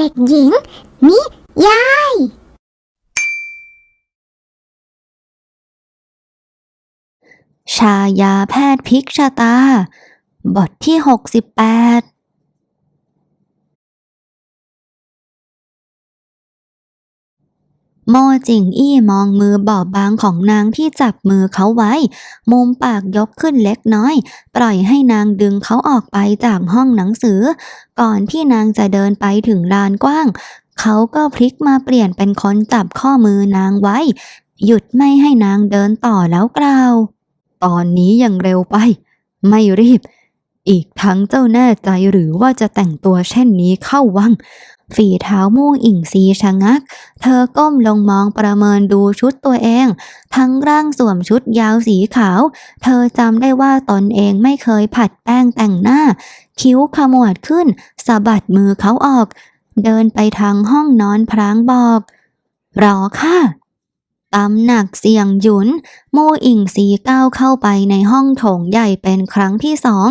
เด็กหญิง นิยาย ชายาแพทย์พลิกชะตา บทที่ 68 โมจิงอี้มองมือบอบบางของนางที่จับมือเขาไว้ มุมปากยกขึ้นเล็กน้อย ปล่อยให้นางดึงเขาออกไปจากห้องหนังสือ ก่อนที่นางจะเดินไปถึงลานกว้าง เขาก็พลิกมาเปลี่ยนเป็นคนจับข้อมือนางไว้ หยุดไม่ให้นางเดินต่อแล้วกล่าว ตอนนี้ยังเร็วไป ไม่รีบ อีกทั้งเจ้าแน่ใจหรือว่าจะแต่งตัวเช่นนี้เข้าวัง ฝีเท้ามู่อิ่งซีชะงัก เธอก้มลงมองประเมินดูชุดตัวเอง ทั้งร่างสวมชุดยาวสีขาว เธอจำได้ว่าตนเองไม่เคยผัดแป้งแต่งหน้า คิ้วขมวดขึ้นสะบัดมือเขาออก เดินไปทางห้องนอนพรางบอก รอค่ะ ตำหนักเสียงหยุนโมอิงสีก้าวเข้าไปในห้องโถงใหญ่เป็นครั้งที่สอง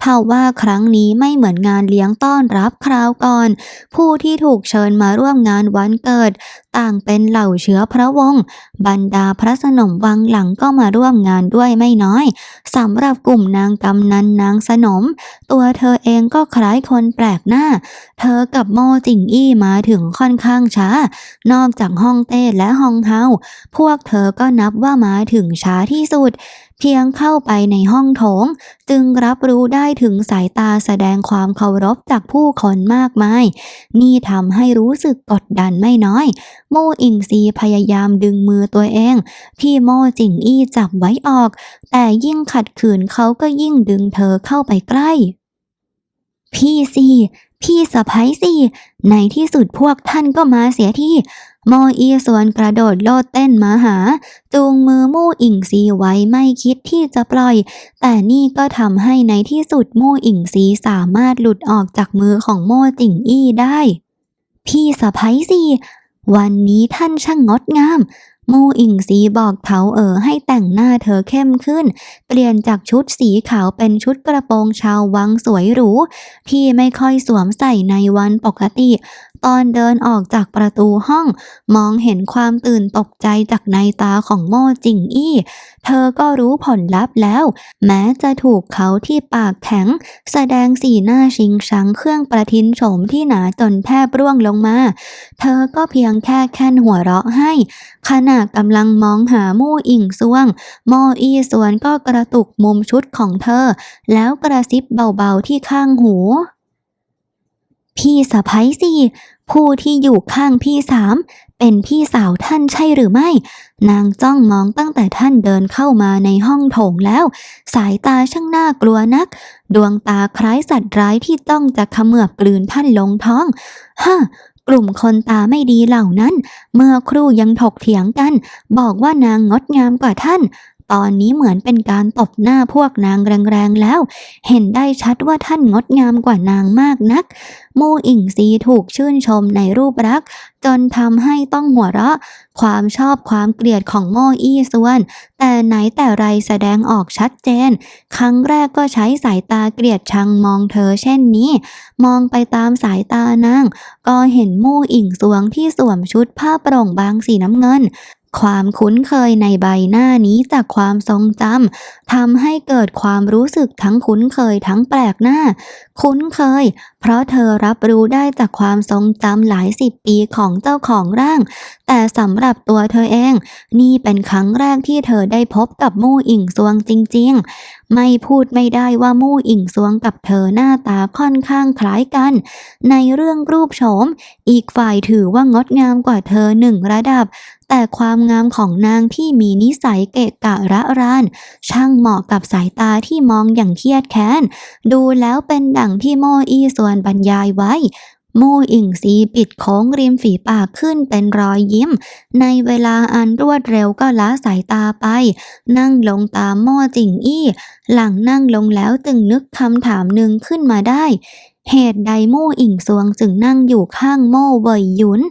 เท่าว่าครั้งนี้ไม่เหมือนงานเลี้ยงต้อนรับคราวก่อน ผู้ที่ถูกเชิญมาร่วมงานวันเกิด ต่างเป็นเหล่าเชื้อพระวงศ์บรรดาพระสนมวังหลังก็มาร่วมงานด้วยไม่น้อยสำหรับกลุ่มนางกำนันนางสนม ตัวเธอเองก็คล้ายคนแปลกหน้า เธอกับโมจิงอี้มาถึงค่อนข้างช้า นอกจากห้องเต้และห้องเฮาพวกเธอก็นับว่ามาถึงช้าที่สุด เพียงเข้าไปในห้องโถง จึงรับรู้ได้ถึงสายตาแสดงความเคารพจากผู้คนมากมาย นี่ทำให้รู้สึกกดดันไม่น้อย โมอิงซีพยายามดึงมือตัวเองที่โมจิงอี้จับไว้ออก แต่ยิ่งขัดขืนเขาก็ยิ่งดึงเธอเข้าไปใกล้ พี่สิพี่สะพ้ยสิในที่สุดพวกท่านก็มาเสียที่ โมอีสวนกระโดดโลดเต้นมาหา จูงมือมู่อิงซีไว้ไม่คิดที่จะปล่อย แต่นี่ก็ทำให้ในที่สุดมู่อิงซีสามารถหลุดออกจากมือของโม่จิงอี้ได้ พี่สะพ้ยสีวันนี้ท่านช่างงดงาม มู่อิงซีบอกเถาเอ๋อให้แต่งหน้าเธอเข้มขึ้น เปลี่ยนจากชุดสีขาวเป็นชุดกระโปรงชาววังสวยหรู ที่ไม่ค่อยสวมใส่ในวันปกติ ตอนเดินออกจากประตูห้อง มองเห็นความตื่นตกใจจากในตาของโม่จิงอี้ เธอก็รู้ผลลัพธ์แล้ว แม้จะถูกเขาที่ปากแข็ง แสดงสีหน้าชิงชังเครื่องประทินโฉมที่หนาจนแทบร่วงลงมา เธอก็เพียงแค่แค่นหัวเราะให้ขณะกำลังมองหามู่อิงซวง โมอีสวนก็กระตุกมุมชุดของเธอ แล้วกระซิบเบาๆที่ข้างหู พี่สะพ้ยสิผู้ที่อยู่ข้างพี่สามเป็นพี่สาวท่านใช่หรือไม่ นางจ้องมองตั้งแต่ท่านเดินเข้ามาในห้องโถงแล้ว สายตาช่างน่ากลัวนัก ดวงตาคล้ายสัตว์ร้ายที่ต้องจะขมือบกลืนท่านลงท้อง ฮะ กลุ่มคนตาไม่ดีเหล่านั้น เมื่อครู่ยังถกเถียงกัน บอกว่านางงดงามกว่าท่าน ตอนนี้เหมือนเป็นการตบหน้าพวกนางแรงๆแล้ว เห็นได้ชัดว่าท่านงดงามกว่านางมากนัก มู่อิงซีถูกชื่นชมในรูปรักษ์จนทำให้ต้องหัวเราะ ความชอบความเกลียดของโมอี้ส่วน แต่ไหนแต่ไรแสดงออกชัดเจน ครั้งแรกก็ใช้สายตาเกลียดชังมองเธอเช่นนี้ มองไปตามสายตานางก็เห็นมู่อิงสวงที่สวมชุดผ้าโปร่งบางสีน้ำเงิน ความคุ้นเคยในใบหน้านี้จากความทรงจำทำให้เกิดความรู้สึกทั้งคุ้นเคยทั้งแปลกหน้า คุ้นเคย เพราะเธอรับรู้ได้จากความทรงจำหลายสิบปีของเจ้าของร่าง แต่สำหรับตัวเธอเอง นี่เป็นครั้งแรกที่เธอได้พบกับมู่อิงซวงจริง ๆ ไม่พูดไม่ได้ว่ามู่อิงซวงกับเธอหน้าตาค่อนข้างคล้ายกัน ในเรื่องรูปโฉม อีกฝ่ายถือว่างดงามกว่าเธอหนึ่งระดับ แต่ความงามของนางที่มีนิสัยเกะกะระราน ช่างเหมาะกับสายตาที่มองอย่างเครียดแค้น ดูแล้วเป็นดั่งที่โมอี้ส่วนบรรยายไว้ มอิงซีปิดโค้งริมฝีปากขึ้นเป็นรอยยิ้ม ในเวลาอันรวดเร็วก็ละสายตาไป นั่งลงตามม่จิงอี้ หลังนั่งลงแล้วจึงนึกคำถามหนึ่งขึ้นมาได้ เหตุใดโม่อิงซวงจึงนั่งอยู่ข้างโม่เวยหยุน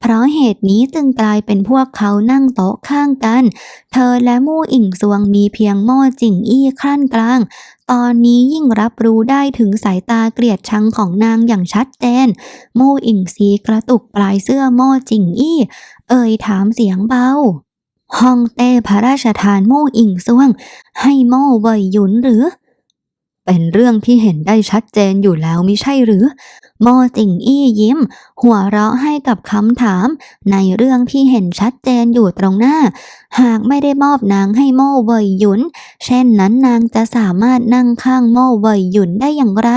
เพราะเหตุนี้จึงกลายเป็นพวกเขานั่งโต๊ะข้างกัน เธอและมู่อิงซวงมีเพียงม่จิงอี้ครั่นกลาง ตอนนี้ยิ่งรับรู้ได้ถึงสายตาเกลียดชังของนางอย่างชัดเจน โม่อิงซีกระตุกปลายเสื้อโม่จิงอี้ เอ่ยถามเสียงเบาฮองเต้พระราชทานโม่อิงซวง ให้โม่เวยหยุนหรือ เป็นเรื่องที่เห็นได้ชัดเจนอยู่แล้วมิใช่หรือ โม่จิงอี้ยิ้ม หัวเราะให้กับคำถาม ในเรื่องที่เห็นชัดเจนอยู่ตรงหน้า หากไม่ได้มอบนางให้โม่เวยหยุน เช่นนั้นนางจะสามารถนั่งข้างโม่เวยหยุนได้อย่างไร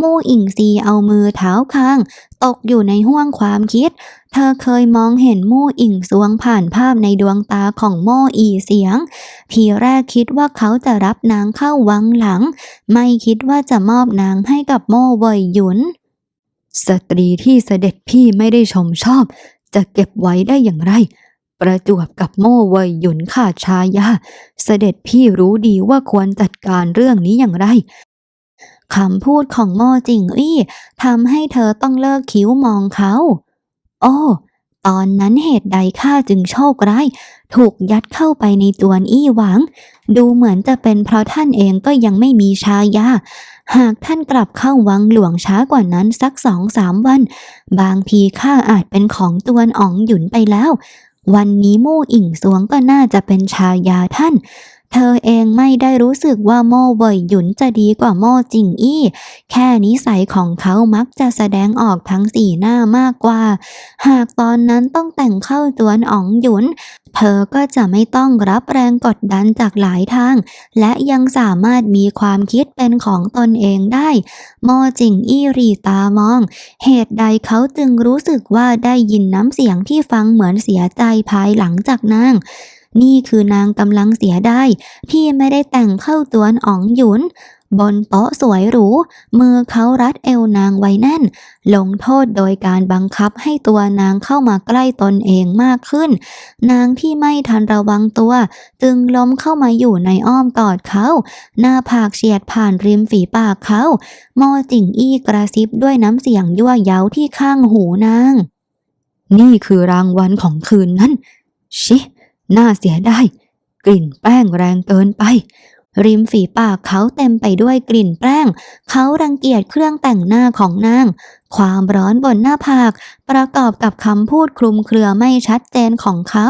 มู่อิงซีเอามือเท้าข้าง ตกอยู่ในห้วงความคิด เธอเคยมองเห็นมู่อิงสวงผ่านภาพในดวงตาของโม่อีเสียง ทีแรกคิดว่าเขาจะรับนางเข้าวังหลัง ไม่คิดว่าจะมอบนางให้กับโม่เว่ยหยุน สตรีที่เสด็จพี่ไม่ได้ชมชอบ จะเก็บไว้ได้อย่างไรประจวบกับโม่เว่ยหยุนขาดชายา เสด็จพี่รู้ดีว่าควรจัดการเรื่องนี้อย่างไร คำพูดของโม่จิงอี้ทำให้เธอต้องเลิกคิ้วมองเขา โอ้ตอนนั้นเหตุใดข้าจึงโชคร้าย ถูกยัดเข้าไปในจวนอี้หวัง ดูเหมือนจะเป็นเพราะท่านเองก็ยังไม่มีชายา หากท่านกลับเข้าวังหลวงช้ากว่านั้นสักสองสามวัน บางทีข้าอาจเป็นของตวนอ๋องหยุนไปแล้ว วันนี้มู่อิงสวงก็น่าจะเป็นชายาท่าน เธอเองไม่ได้รู้สึกว่าโม่เว่ยหยุนจะดีกว่าโม่จิงอี้ แค่นิสัยของเขามักจะแสดงออกทั้งสีหน้ามากกว่า หากตอนนั้นต้องแต่งเข้าจวนอ๋องหยุน เธอก็จะไม่ต้องรับแรงกดดันจากหลายทาง และยังสามารถมีความคิดเป็นของตนเองได้ โมจิงอี้รีตามอง เหตุใดเขาจึงรู้สึกว่าได้ยินน้ำเสียงที่ฟังเหมือนเสียใจภายหลังจากนาง นี่คือนางกำลังเสียได้ที่ไม่ได้แต่งเข้าตัวนอ๋องหยุน บนโต๊ะสวยหรู มือเขารัดเอวนางไว้แน่น ลงโทษโดยการบังคับให้ตัวนางเข้ามาใกล้ตนเองมากขึ้น นางที่ไม่ทันระวังตัว จึงล้มเข้ามาอยู่ในอ้อมกอดเขา หน้าผากเฉียดผ่านริมฝีปากเขาโมจิงอี้กระซิบด้วยน้ำเสียงยั่วเย้าที่ข้างหูนาง นี่คือรางวัลของคืนนั้นชิ น่าเสียดายกลิ่นแป้งแรงเกินไป ริมฝีปากเขาเต็มไปด้วยกลิ่นแป้ง เขารังเกียจเครื่องแต่งหน้าของนาง ความร้อนบนหน้าผาก ประกอบกับคำพูดคลุมเครือไม่ชัดเจนของเขา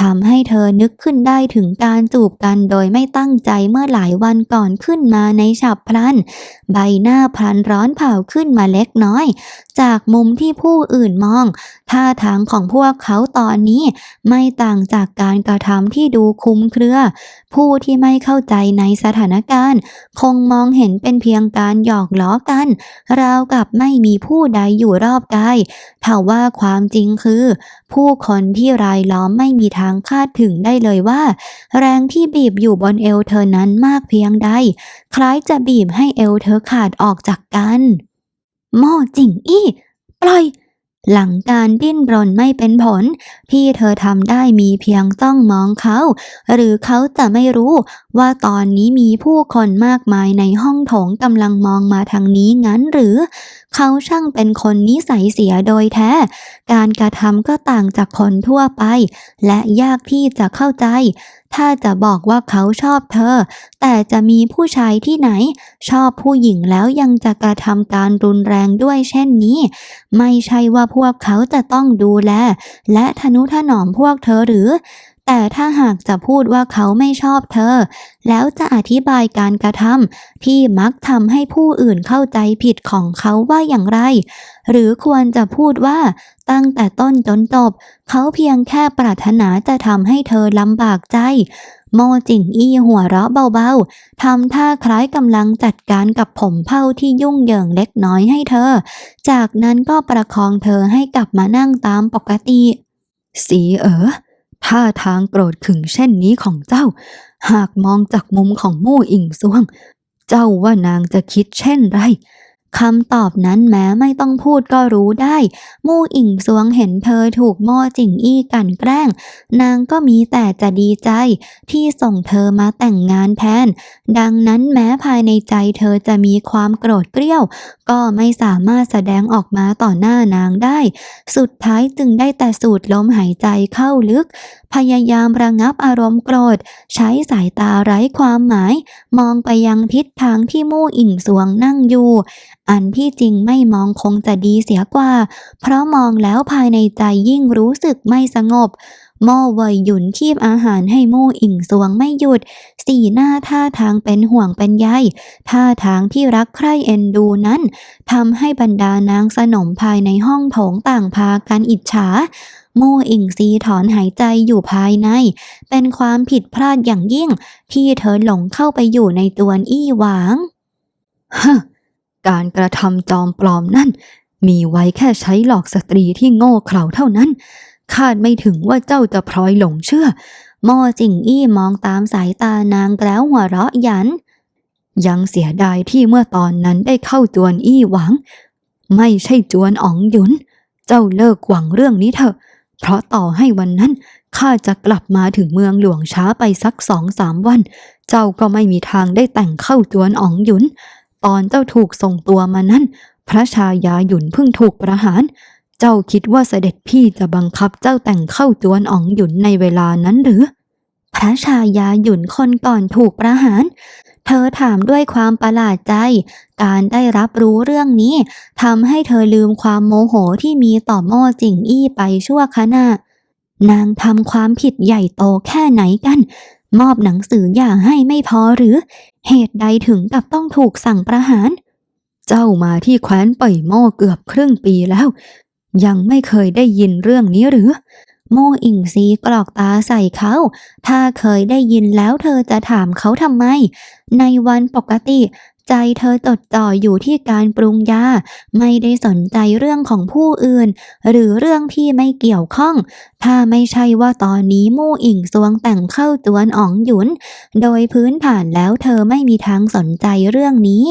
ทำให้เธอนึกขึ้นได้ถึงการจูบกันโดยไม่ตั้งใจเมื่อหลายวันก่อนขึ้นมาในฉับพลัน ใบหน้าพลันร้อนเผาขึ้นมาเล็กน้อย จากมุมที่ผู้อื่นมอง ท่าทางของพวกเขาตอนนี้ไม่ต่างจากการกระทำที่ดูคลุมเครือ ผู้ที่ไม่เข้าใจในสถานการณ์ คงมองเห็นเป็นเพียงการหยอกล้อกัน ราวกับไม่มีผู้ใดอยู่รอบกายถ้าว่าความจริงคือ ผู้คนที่รายล้อมไม่มีทางคาดถึงได้เลยว่า แรงที่บีบอยู่บนเอวเธอนั้นมากเพียงใด คล้ายจะบีบให้เอวเธอขาดออกจากกันโม่จิงอี้ปล่อยหลังการดิ้นรนไม่เป็นผล ที่เธอทำได้มีเพียงต้องมองเขา หรือเขาจะไม่รู้ว่าตอนนี้มีผู้คนมากมายในห้องโถงกำลังมองมาทางนี้งั้นหรือ เขาช่างเป็นคนนิสัยเสียโดยแท้ การกระทำก็ต่างจากคนทั่วไป และยากที่จะเข้าใจ ถ้าจะบอกว่าเขาชอบเธอ แต่จะมีผู้ชายที่ไหน ชอบผู้หญิงแล้วยังจะกระทำการรุนแรงด้วยเช่นนี้ ไม่ใช่ว่าพวกเขาจะต้องดูแล และทนุถนอมพวกเธอหรือ แต่ถ้าหากจะพูดว่าเขาไม่ชอบเธอ แล้วจะอธิบายการกระทำที่มักทำให้ผู้อื่นเข้าใจผิดของเขาว่าอย่างไร หรือควรจะพูดว่าตั้งแต่ต้นจนจบ เขาเพียงแค่ปรารถนาจะทำให้เธอลำบากใจ โมจิงอี้หัวเราะเบาๆทำท่าคล้ายกำลังจัดการกับผมเผ้าที่ยุ่งเหยิงเล็กน้อยให้เธอ จากนั้นก็ประคองเธอให้กลับมานั่งตามปกติ สีเอ๋อ ท่าทางโกรธขึงเช่นนี้ของเจ้า หากมองจากมุมของมู่อิงซวง เจ้าว่านางจะคิดเช่นไร คำตอบนั้นแม้ไม่ต้องพูดก็รู้ได้ มู่อิงซวงเห็นเธอถูกม่อจิงอี้กันแกล้ง นางก็มีแต่จะดีใจ ที่ส่งเธอมาแต่งงานแทน ดังนั้นแม้ภายในใจเธอจะมีความโกรธเกรี้ยว ก็ไม่สามารถแสดงออกมาต่อหน้านางได้ สุดท้ายจึงได้แต่สูดลมหายใจเข้าลึก พยายามระงับอารมณ์โกรธ ใช้สายตาไร้ความหมาย มองไปยังทิศทางที่มู่อิงสวงนั่งอยู่อันที่จริงไม่มองคงจะดีเสียกว่า เพราะมองแล้วภายในใจยิ่งรู้สึกไม่สงบโม่เวยหยุนคีบอาหารให้มู่อิงสวงไม่หยุด สีหน้าท่าทางเป็นห่วงเป็นใยท่าทางที่รักใคร่เอ็นดูนั้นทำให้บรรดานางสนมภายในห้องโถงต่างพากันอิจฉามู่อิงซีถอนหายใจอยู่ภายใน เป็นความผิดพลาดอย่างยิ่ง ที่เธอหลงเข้าไปอยู่ในตวนอี้หวางฮ การกระทำจอมปลอมนั่น มีไว้แค่ใช้หลอกสตรีที่โง่เขลาเท่านั้น คาดไม่ถึงว่าเจ้าจะพลอยหลงเชื่อม่อจิงอี้มองตามสายตานางแล้วหัวเราะหยัน ยังเสียดายที่เมื่อตอนนั้นได้เข้าจวนอี้หวัง ไม่ใช่จวนอ๋องหยุน เจ้าเลิกหวังเรื่องนี้เถอะ เพราะต่อให้วันนั้นข้าจะกลับมาถึงเมืองหลวงช้าไปสักสองสามวัน เจ้าก็ไม่มีทางได้แต่งเข้าจวนอ๋องหยุน ตอนเจ้าถูกส่งตัวมานั้น พระชายาหยุนเพิ่งถูกประหาร เจ้าคิดว่าเสด็จพี่จะบังคับเจ้าแต่งเข้าจวนอ๋องหยุนในเวลานั้นหรือ พระชายาหยุนคนก่อนถูกประหาร เธอถามด้วยความประหลาดใจ การได้รับรู้เรื่องนี้ทำให้เธอลืมความโมโหที่มีต่อม่อจิงอี้ไปชั่วขณะนางทำความผิดใหญ่โตแค่ไหนกัน มอบหนังสืออย่าให้ไม่พอหรือ เหตุใดถึงกับต้องถูกสั่งประหาร เจ้ามาที่แคว้นป่อยโม่เกือบครึ่งปีแล้ว ยังไม่เคยได้ยินเรื่องนี้หรือ โม่อิงซีกรอกตาใส่เขา ถ้าเคยได้ยินแล้วเธอจะถามเขาทำไม ในวันปกติ ใจเธอจดจ่ออยู่ที่การปรุงยา ไม่ได้สนใจเรื่องของผู้อื่น หรือเรื่องที่ไม่เกี่ยวข้อง ถ้าไม่ใช่ว่าตอนนี้มู่อิงซวงแต่งเข้าจวนอ๋องหยุน โดยพื้นฐานแล้วเธอไม่มีทางสนใจเรื่องนี้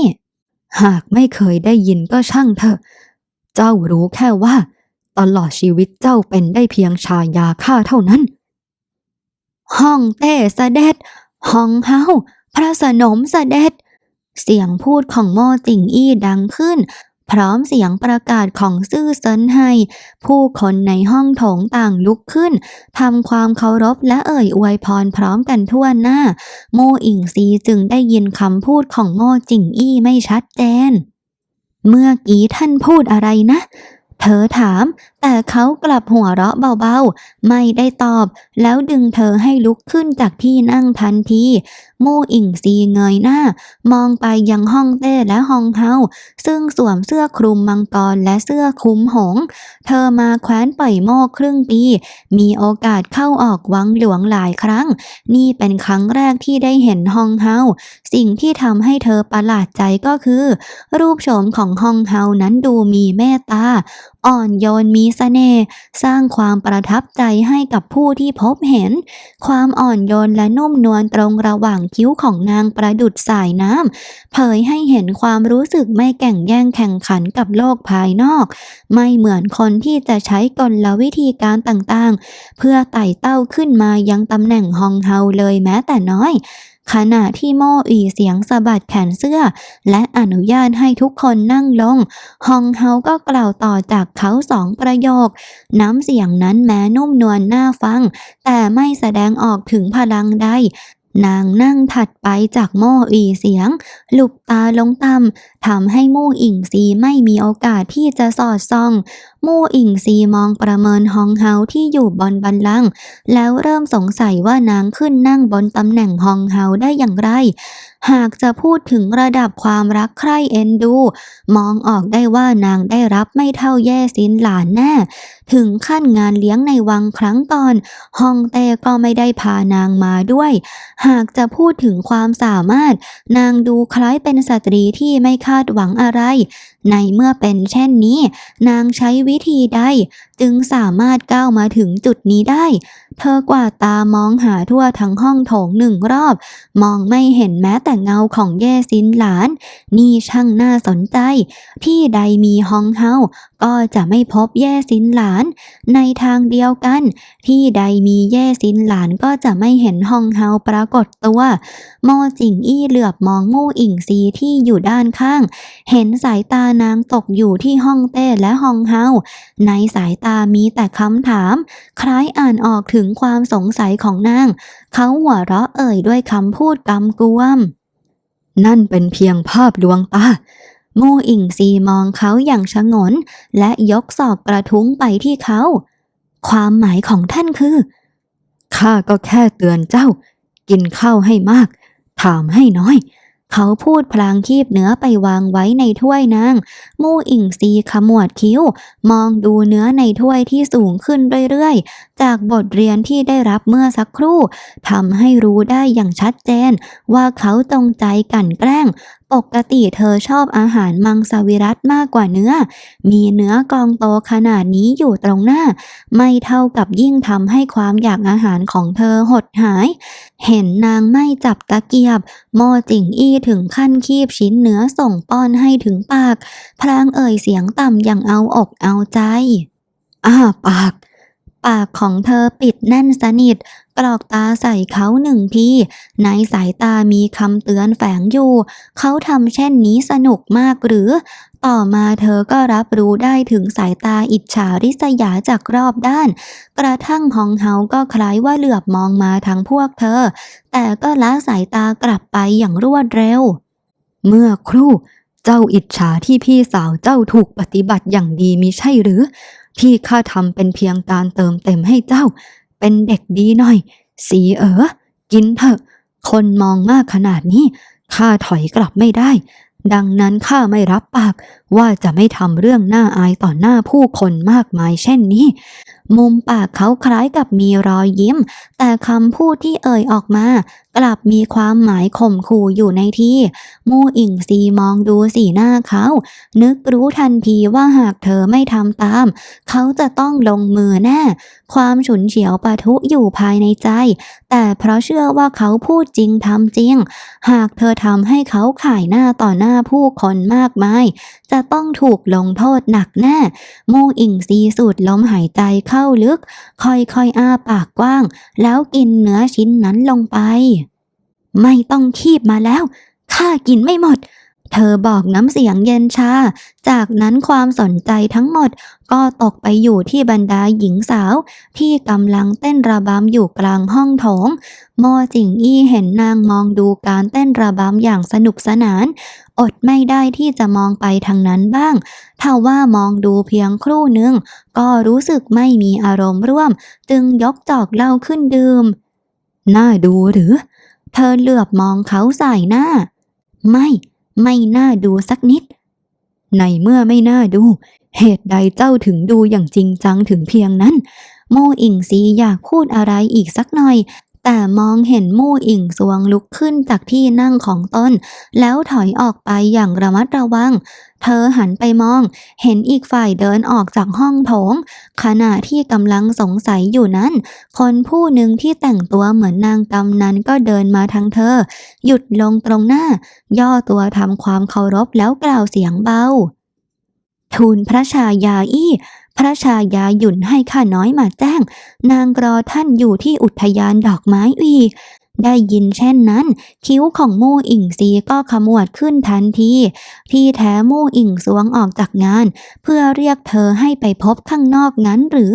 หากไม่เคยได้ยินก็ช่างเถอะ เจ้ารู้แค่ว่า ตลอดชีวิตเจ้าเป็นได้เพียงชายาข้าเท่านั้นห้องเต้สเสด็จห้องเฮาพระสนมสเสด็จ เสียงพูดของโม่จิงอี้ดังขึ้น พร้อมเสียงประกาศของซื่อเซินไฮผู้คนในห้องโถงต่างลุกขึ้นทำความเคารพและเอ่ยอวยพรพร้อมกันทั่วหน้า โม่อิงซีจึงได้ยินคำพูดของโม่จิงอี้ไม่ชัดเจน เมื่อกี้ท่านพูดอะไรนะ เธอถาม แต่เขากลับหัวเราะเบาๆ ไม่ได้ตอบ แล้วดึงเธอให้ลุกขึ้นจากที่นั่งทันที มู่อิงซีเงยหน้า มองไปยังห้องเต้และห้องเฮาซึ่งสวมเสื้อคลุมมังกรและเสื้อคลุมหง เธอมาแคว้นปล่อยโมกครึ่งปี มีโอกาสเข้าออกวังหลวงหลายครั้ง นี่เป็นครั้งแรกที่ได้เห็นห้องเฮาสิ่งที่ทำให้เธอประหลาดใจก็คือ รูปโฉมของห้องเฮานั้นดูมีเมตตา อ่อนโยนมีเสน่ห์สร้างความประทับใจให้กับผู้ที่พบเห็น ความอ่อนโยนและนุ่มนวลตรงระหว่างคิ้วของนางประดุดสายน้ำเผยให้เห็นความรู้สึกไม่แก่งแย่งแข่งขันกับโลกภายนอก ไม่เหมือนคนที่จะใช้กลวิธีการต่างๆ เพื่อไต่เต้าขึ้นมายังตำแหน่งฮองเฮาเลยแม้แต่น้อย ขณะที่โมอีเสียงสะบัดแขนเสื้อ และอนุญาตให้ทุกคนนั่งลง ฮองเฮาก็กล่าวต่อจากเขาสองประโยค น้ำเสียงนั้นแม้นุ่มนวลน่าฟัง แต่ไม่แสดงออกถึงพลังใดนางนั่งถัดไปจากโม่อีเสียง หลุบตาลงต่ำทำให้มู่อิงซีไม่มีโอกาสที่จะสอดส่อง มู่อิงซีมองประเมินฮองเฮาที่อยู่บนบันลัง แล้วเริ่มสงสัยว่านางขึ้นนั่งบนตำแหน่งฮองเฮาได้อย่างไร หากจะพูดถึงระดับความรักใคร่เอ็นดู มองออกได้ว่านางได้รับไม่เท่าแย่สินหลานแน่ ถึงขั้นงานเลี้ยงในวังครั้งก่อนฮองเต้ก็ไม่ได้พานางมาด้วย หากจะพูดถึงความสามารถ นางดูคล้ายเป็นสตรีที่ไม่คาดหวังอะไร ในเมื่อเป็นเช่นนี้ นางใช้วิธีใด จึงสามารถก้าวมาถึงจุดนี้ได้ เธอกวาดตามองหาทั่วทั้งห้องโถงหนึ่งรอบ มองไม่เห็นแม้แต่เงาของแย่ซินหลาน นี่ช่างน่าสนใจ ที่ใดมีห้องเฮาก็จะไม่พบแย่ซินหลาน ในทางเดียวกัน ที่ใดมีแย่ซินหลานก็จะไม่เห็นห้องเฮาปรากฏตัว โมจิงอี้เหลือบมองมู่อิงซีที่อยู่ด้านข้าง เห็นสายตานางตกอยู่ที่ห้องเต้และห้องเฮาในสายตามีแต่คำถาม คล้ายอ่านออกถึงความสงสัยของนาง เขาหัวเราะเอ่ยด้วยคำพูดกำกวม นั่นเป็นเพียงภาพลวงตามูอิงซีมองเขาอย่างชงน และยกศอกกระทุ้งไปที่เขา ความหมายของท่านคือข้าก็แค่เตือนเจ้า กินข้าวให้มาก ถามให้น้อย เขาพูดพลางคีบเนื้อไปวางไว้ในถ้วยนาง มู่อิงซีขมวดคิ้ว มองดูเนื้อในถ้วยที่สูงขึ้นเรื่อยๆ จากบทเรียนที่ได้รับเมื่อสักครู่ทำให้รู้ได้อย่างชัดเจน ว่าเขาจงใจกั่นแกล้งปกติเธอชอบอาหารมังสวิรัตมากกว่าเนื้อ มีเนื้อกองโตขนาดนี้อยู่ตรงหน้า ไม่เท่ากับยิ่งทำให้ความอยากอาหารของเธอหดหาย เห็นนางไม่จับตะเกียบโมจิงอี้ถึงขั้นคีบชิ้นเนื้อส่งป้อนให้ถึงปาก พลางเอ่ยเสียงต่ำอย่างเอาอกเอาใจอ้าปาก ปากของเธอปิดแน่นสนิท กรอกตาใส่เขาหนึ่งที ในสายตามีคำเตือนแฝงอยู่ เขาทำเช่นนี้สนุกมากหรือ ต่อมาเธอก็รับรู้ได้ถึงสายตาอิจฉาริษยาจากรอบด้าน กระทั่งฮองเฮาก็คล้ายว่าเหลือบมองมาทางพวกเธอ แต่ก็ละสายตากลับไปอย่างรวดเร็ว เมื่อครู่เจ้าอิจฉาที่พี่สาวเจ้าถูกปฏิบัติอย่างดีมิใช่หรือ ที่ข้าทำเป็นเพียงการเติมเต็มให้เจ้า เป็นเด็กดีหน่อย สีเอ๋อกินเถอะ คนมองมากขนาดนี้ ข้าถอยกลับไม่ได้ ดังนั้นข้าไม่รับปาก ว่าจะไม่ทำเรื่องน่าอายต่อหน้าผู้คนมากมายเช่นนี้ มุมปากเขาคล้ายกับมีรอยยิ้ม แต่คำพูดที่เอ่ยออกมา กลับมีความหมายข่มขู่อยู่ในที่ มู่อิงซีมองดูสีหน้าเขา นึกรู้ทันทีว่าหากเธอไม่ทำตาม เขาจะต้องลงมือแน่ ความฉุนเฉียวปะทุอยู่ภายในใจ แต่เพราะเชื่อว่าเขาพูดจริงทำจริง หากเธอทำให้เขาขายหน้าต่อหน้าผู้คนมากมาย จะต้องถูกลงโทษหนักแน่ มู่อิงซีสูดลมหายใจเข้าลึก ค่อยๆอ้าปากกว้าง แล้วกินเนื้อชิ้นนั้นลงไป ไม่ต้องคีบมาแล้วข้ากินไม่หมด เธอบอกน้ำเสียงเย็นชา จากนั้นความสนใจทั้งหมด ก็ตกไปอยู่ที่บรรดาหญิงสาว ที่กำลังเต้นระบำอยู่กลางห้องโถงโมจิงอี้เห็นนางมองดูการเต้นระบำอย่างสนุกสนาน อดไม่ได้ที่จะมองไปทางนั้นบ้างถ้าว่ามองดูเพียงครู่หนึ่งก็รู้สึกไม่มีอารมณ์ร่วม จึงยกจอกเหล้าขึ้นดื่ม น่าดูหรือ เธอเหลือบมองเขาใส่หน้า ไม่ ไม่น่าดูสักนิด ในเมื่อไม่น่าดู เหตุใดเจ้าถึงดูอย่างจริงจังถึงเพียงนั้น โมอิงซีอยากพูดอะไรอีกสักหน่อย แต่มองเห็นมู่อิงสวงลุกขึ้นจากที่นั่งของตนแล้วถอยออกไปอย่างระมัดระวัง เธอหันไปมอง เห็นอีกฝ่ายเดินออกจากห้องโถง ขณะที่กำลังสงสัยอยู่นั้น คนผู้หนึ่งที่แต่งตัวเหมือนนางกำนั้นก็เดินมาทางเธอ หยุดลงตรงหน้า ย่อตัวทำความเคารพแล้วกล่าวเสียงเบา ทูลพระชายาอี้ พระชายาหยุ่นให้ข้าน้อยมาแจ้ง นางรอท่านอยู่ที่อุทยานดอกไม้อีได้ยินเช่นนั้น คิ้วของมู่อิงซีก็ขมวดขึ้นทันทีที่แท้มู่อิงสวงออกจากงาน เพื่อเรียกเธอให้ไปพบข้างนอกงั้นหรือ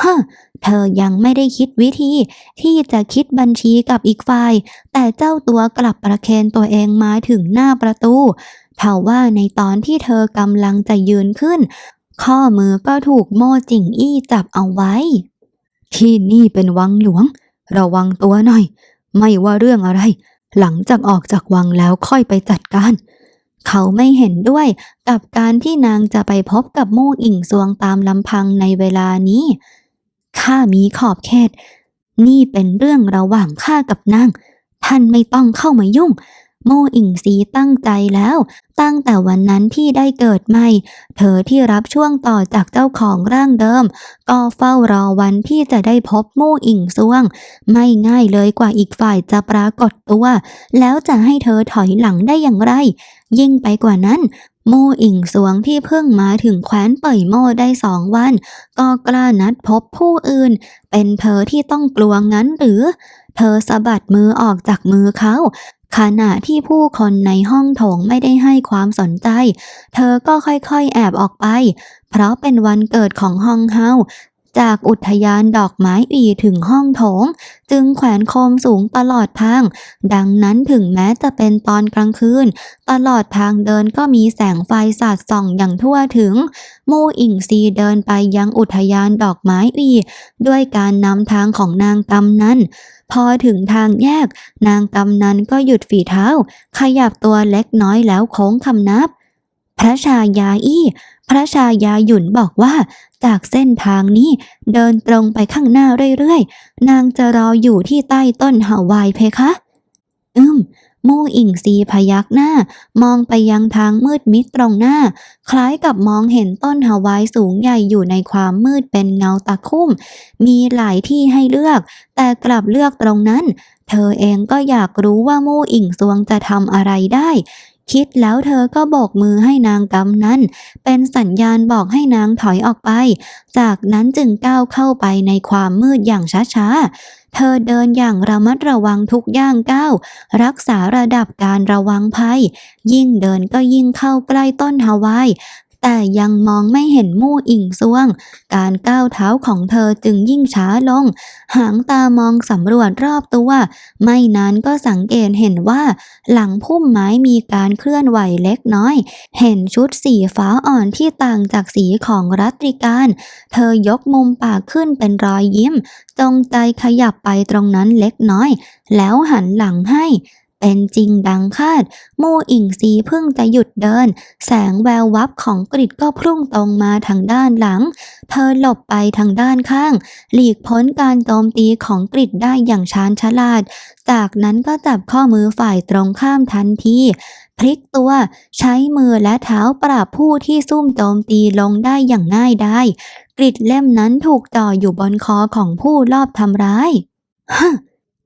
ฮะเธอยังไม่ได้คิดวิธี ที่จะคิดบัญชีกับอีกฝ่าย แต่เจ้าตัวกลับประเคนตัวเองมาถึงหน้าประตู เท่าว่าในตอนที่เธอกำลังจะยืนขึ้น ข้อมือก็ถูกโม่จิงอี้จับเอาไว้ ที่นี่เป็นวังหลวง ระวังตัวหน่อย ไม่ว่าเรื่องอะไร หลังจากออกจากวังแล้วค่อยไปจัดการ เขาไม่เห็นด้วยกับการที่นางจะไปพบกับมู่อิงซวงตามลำพังในเวลานี้ ข้ามีขอบเขต นี่เป็นเรื่องระหว่างข้ากับนาง ท่านไม่ต้องเข้ามายุ่ง โมอิงซีตั้งใจแล้ว ตั้งแต่วันนั้นที่ได้เกิดใหม่ เธอที่รับช่วงต่อจากเจ้าของร่างเดิม ก็เฝ้ารอวันที่จะได้พบโม่อิงซวง ไม่ง่ายเลยกว่าอีกฝ่ายจะปรากฏตัว แล้วจะให้เธอถอยหลังได้อย่างไร ยิ่งไปกว่านั้นโมอิงสวงที่เพิ่งมาถึงแคว้นเป่ยโมได้สองวัน ก็กล้านัดพบผู้อื่น เป็นเธอที่ต้องกลัวงั้นหรือ เธอสะบัดมือออกจากมือเขา ขณะที่ผู้คนในห้องโถงไม่ได้ให้ความสนใจ เธอก็ค่อยๆแอบออกไป เพราะเป็นวันเกิดของฮองเฮา จากอุทยานดอกไม้อีถึงห้องโถง จึงแขวนโคมสูงตลอดทาง ดังนั้นถึงแม้จะเป็นตอนกลางคืน ตลอดทางเดินก็มีแสงไฟสาดส่องอย่างทั่วถึง มู่อิงซีเดินไปยังอุทยานดอกไม้อี ด้วยการนำทางของนางกำนันพอถึงทางแยก นางกำนันก็หยุดฝีเท้า ขยับตัวเล็กน้อยแล้วโค้งคำนับ พระชายาอี้ พระชายาหยุนบอกว่า จากเส้นทางนี้เดินตรงไปข้างหน้าเรื่อยๆ นางจะรออยู่ที่ใต้ต้นฮาวายเพคะ อืมมู่อิงซีพยักหน้า มองไปยังทางมืดมิดตรงหน้า คล้ายกับมองเห็นต้นฮาวายสูงใหญ่อยู่ในความมืดเป็นเงาตะคุ่ม มีหลายที่ให้เลือก แต่กลับเลือกตรงนั้น เธอเองก็อยากรู้ว่ามู่อิงซวงจะทำอะไรได้ คิดแล้วเธอก็โบกมือให้นางกำนั้น เป็นสัญญาณบอกให้นางถอยออกไป จากนั้นจึงก้าวเข้าไปในความมืดอย่างช้าๆ เธอเดินอย่างระมัดระวังทุกย่างก้าว รักษาระดับการระวังภัย ยิ่งเดินก็ยิ่งเข้าใกล้ต้นฮาวาย แต่ยังมองไม่เห็นมู่อิงซวง การก้าวเท้าของเธอจึงยิ่งช้าลง หางตามองสำรวจรอบตัว ไม่นานก็สังเกตเห็นว่า หลังพุ่มไม้มีการเคลื่อนไหวเล็กน้อย เห็นชุดสีฟ้าอ่อนที่ต่างจากสีของรัตริการ เธอยกมุมปากขึ้นเป็นรอยยิ้ม จงใจขยับไปตรงนั้นเล็กน้อย แล้วหันหลังให้ เป็นจริงดังคาด มู่อิงซีเพิ่งจะหยุดเดิน แสงแวววับของกริดก็พุ่งตรงมาทางด้านหลัง เธอหลบไปทางด้านข้าง หลีกพ้นการโจมตีของกริดได้อย่างชาญฉลาด จากนั้นก็จับข้อมือฝ่ายตรงข้ามทันทีพลิกตัวใช้มือและเท้าปราบผู้ที่ซุ่มโจมตีลงได้อย่างง่ายได้ กริดเล่มนั้นถูกจ่ออยู่บนคอของผู้ลอบทำร้ายฮะ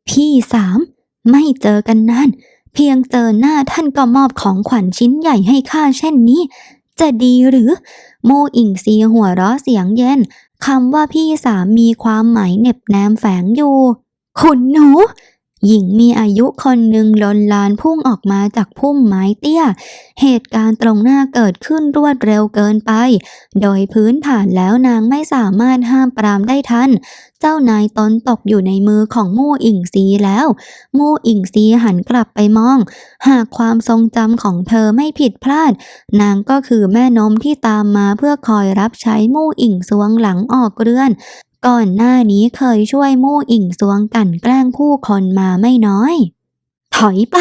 พี่สาม ไม่เจอกันนาน เพียงเจอหน้าท่านก็มอบของขวัญชิ้นใหญ่ให้ข้าเช่นนี้ จะดีหรือ โมอิงซีหัวเราะเสียงเย็นคำว่าพี่สามมีความหมายเหน็บแนมแฝงอยู่คุณหนู หญิงมีอายุคนหนึ่งลนลานพุ่งออกมาจากพุ่มไม้เตี้ย เหตุการณ์ตรงหน้าเกิดขึ้นรวดเร็วเกินไป โดยพื้นฐานแล้วนางไม่สามารถห้ามปรามได้ทัน เจ้านายตนตกอยู่ในมือของมู่อิงซีแล้ว มู่อิงซีหันกลับไปมอง หากความทรงจำของเธอไม่ผิดพลาด นางก็คือแม่นมที่ตามมาเพื่อคอยรับใช้มู่อิงสวงหลังออกเรือน ก่อนหน้านี้เคยช่วยมู่อิงสวงกันแกล้งผู้คนมาไม่น้อย ถอยไป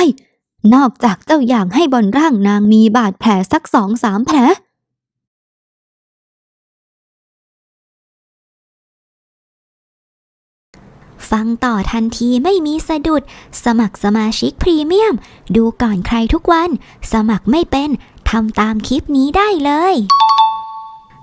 นอกจากเจ้าอยากให้บนร่างนางมีบาดแผลสักสองสามแผลฟังต่อทันทีไม่มีสะดุด สมัครสมาชิกพรีเมียม ดูก่อนใครทุกวัน สมัครไม่เป็น ทำตามคลิปนี้ได้เลย